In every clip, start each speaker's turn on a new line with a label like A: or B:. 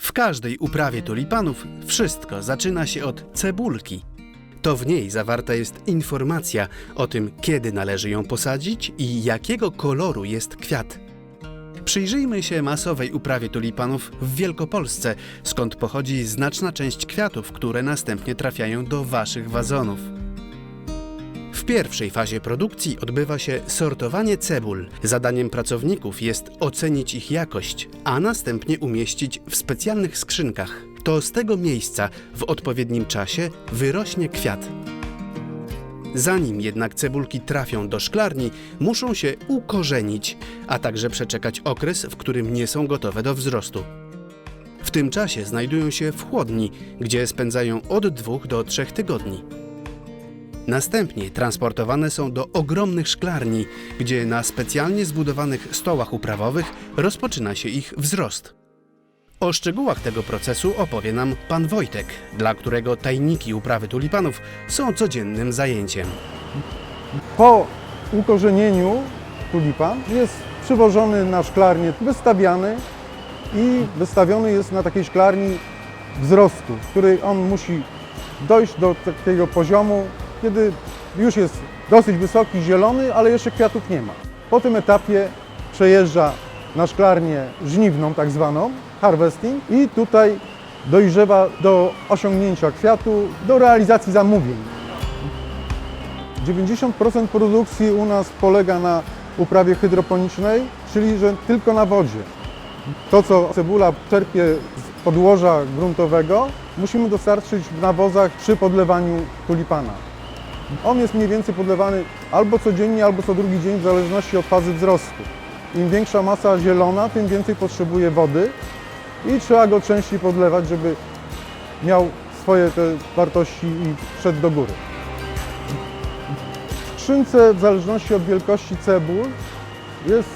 A: W każdej uprawie tulipanów wszystko zaczyna się od cebulki. To w niej zawarta jest informacja o tym, kiedy należy ją posadzić i jakiego koloru jest kwiat. Przyjrzyjmy się masowej uprawie tulipanów w Wielkopolsce, skąd pochodzi znaczna część kwiatów, które następnie trafiają do waszych wazonów. Pierwszej fazie produkcji odbywa się sortowanie cebul. Zadaniem pracowników jest ocenić ich jakość, a następnie umieścić w specjalnych skrzynkach. To z tego miejsca w odpowiednim czasie wyrośnie kwiat. Zanim jednak cebulki trafią do szklarni, muszą się ukorzenić, a także przeczekać okres, w którym nie są gotowe do wzrostu. W tym czasie znajdują się w chłodni, gdzie spędzają od dwóch do trzech tygodni. Następnie transportowane są do ogromnych szklarni, gdzie na specjalnie zbudowanych stołach uprawowych rozpoczyna się ich wzrost. O szczegółach tego procesu opowie nam pan Wojtek, dla którego tajniki uprawy tulipanów są codziennym zajęciem.
B: Po ukorzenieniu tulipan jest przywożony na szklarnię, wystawiany i wystawiony jest na takiej szklarni wzrostu, w której on musi dojść do takiego poziomu, kiedy już jest dosyć wysoki, zielony, ale jeszcze kwiatów nie ma. Po tym etapie przejeżdża na szklarnię żniwną, tak zwaną, harvesting i tutaj dojrzewa do osiągnięcia kwiatu, do realizacji zamówień. 90% produkcji u nas polega na uprawie hydroponicznej, czyli że tylko na wodzie. To, co cebula czerpie z podłoża gruntowego, musimy dostarczyć w nawozach przy podlewaniu tulipana. On jest mniej więcej podlewany albo codziennie, albo co drugi dzień, w zależności od fazy wzrostu. Im większa masa zielona, tym więcej potrzebuje wody i trzeba go częściej podlewać, żeby miał swoje te wartości i szedł do góry. W skrzynce, w zależności od wielkości cebul, jest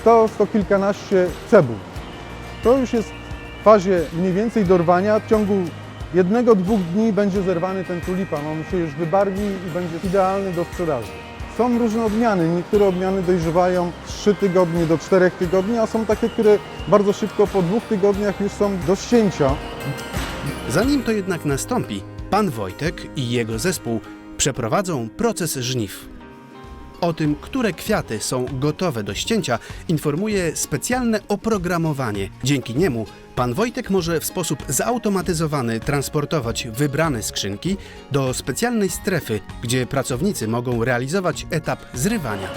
B: 100, 100 kilkanaście cebul. To już jest w fazie mniej więcej dorwania. W ciągu jednego, dwóch dni będzie zerwany ten tulipan. On się już wybarwi i będzie idealny do sprzedaży. Są różne odmiany. Niektóre odmiany dojrzewają 3 tygodnie do 4 tygodni, a są takie, które bardzo szybko po dwóch tygodniach już są do ścięcia.
A: Zanim to jednak nastąpi, pan Wojtek i jego zespół przeprowadzą proces żniw. O tym, które kwiaty są gotowe do ścięcia, informuje specjalne oprogramowanie. Dzięki niemu pan Wojtek może w sposób zautomatyzowany transportować wybrane skrzynki do specjalnej strefy, gdzie pracownicy mogą realizować etap zrywania.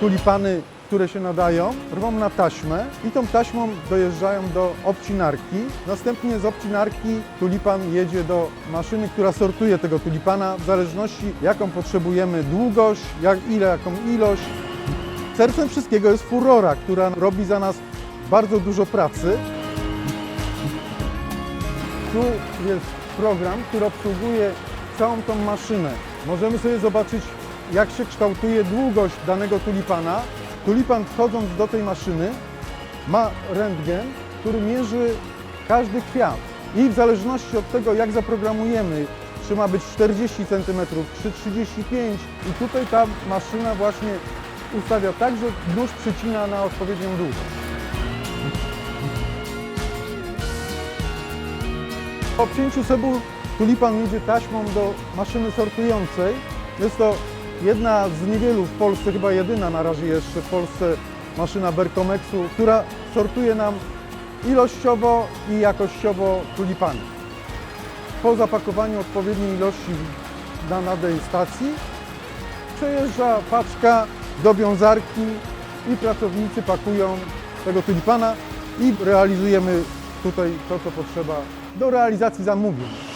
B: tulipany, które się nadają, rwą na taśmę i tą taśmą dojeżdżają do obcinarki. Następnie z obcinarki tulipan jedzie do maszyny, która sortuje tego tulipana w zależności jaką potrzebujemy długość, jak, ile, jaką ilość. Sercem wszystkiego jest furora, która robi za nas bardzo dużo pracy. Tu jest program, który obsługuje całą tą maszynę. Możemy sobie zobaczyć, jak się kształtuje długość danego tulipana. Tulipan wchodząc do tej maszyny ma rentgen, który mierzy każdy kwiat. I w zależności od tego, jak zaprogramujemy, czy ma być 40 cm, czy 35 i tutaj ta maszyna właśnie ustawia tak, że nóż przycina na odpowiednią długość. Po obcięciu cebul tulipan jedzie taśmą do maszyny sortującej. Jest to jedna z niewielu w Polsce, chyba jedyna na razie jeszcze w Polsce maszyna Berkomexu, która sortuje nam ilościowo i jakościowo tulipany. Po zapakowaniu odpowiedniej ilości na danej stacji przejeżdża paczka do wiązarki i pracownicy pakują tego tulipana i realizujemy tutaj to, co potrzeba do realizacji zamówień.